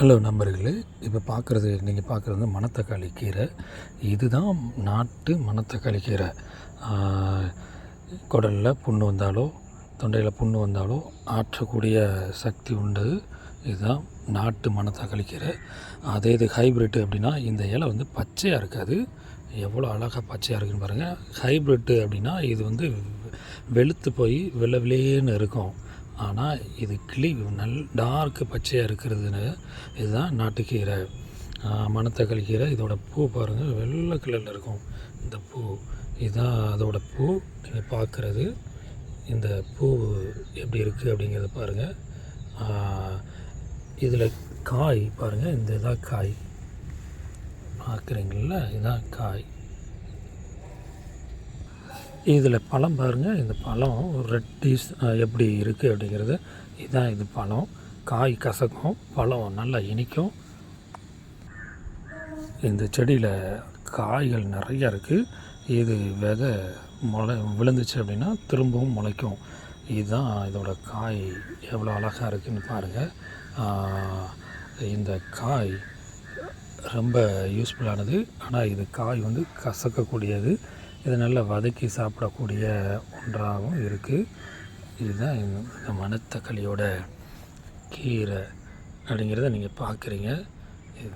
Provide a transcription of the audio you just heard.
Hello நண்பர்களே. இப்போ பார்க்குறது நீங்கள் பார்க்குறது வந்து மணத்தக்காளி கீரை. இதுதான் நாட்டு மணத்தக்காளி கீரை. குடலில் புண்ணு வந்தாலோ தொண்டையில் புண்ணு வந்தாலோ ஆற்றக்கூடிய சக்தி உண்டு இதுதான் நாட்டு மணத்தக்காளி கீரை. அதே இது ஹைப்ரிட்டு அப்படின்னா இந்த இலை வந்து பச்சையாக இருக்காது. எவ்வளோ அழகாக பச்சையாக இருக்குன்னு பாருங்கள் ஹைப்ரிட்டு அப்படின்னா இது வந்து வெளுத்து போய் வெள்ளை வெளியேன்னு இருக்கும். ஆனால் இது கிளி நல் டார்க்கு பச்சையாக இருக்கிறதுன்னு இதுதான் நாட்டுக்கீரை மணத்தக்காளி கீரை இதோட பூ பாருங்கள் வெள்ளை கலரில் இருக்கும் இந்த பூ. இதுதான் அதோட பூ. நீங்கள் பார்க்குறது இந்த பூ எப்படி இருக்குது அப்படிங்கிறத பாருங்கள் இதில் காய் பாருங்கள் இந்த இதான் காய். பார்க்குறீங்களா இதுதான் காய். இதில் பழம் பாருங்கள் இந்த பழம் ரெட்டிஸ் எப்படி இருக்குது அப்படிங்கிறது. இதுதான் இது பழம். காய் கசக்கும் பழம் நல்லா இனிக்கும். இந்த செடியில் காய்கள் நிறையா இருக்குது இது விதை முளை விழுந்துச்சு அப்படின்னா திரும்பவும் முளைக்கும். இதுதான் இதோட காய். எவ்வளோ அழகாக இருக்குதுன்னு பாருங்கள் இந்த காய் ரொம்ப யூஸ்ஃபுல்லானது ஆனால் இது காய் வந்து கசக்கக்கூடியது. இது நல்லா வதக்கி சாப்பிடக்கூடிய ஒன்றாகவும் இருக்குது இதுதான் இந்த மணத்தக்காளியோட கீரை அப்படிங்கிறத நீங்கள் பார்க்குறீங்க. இது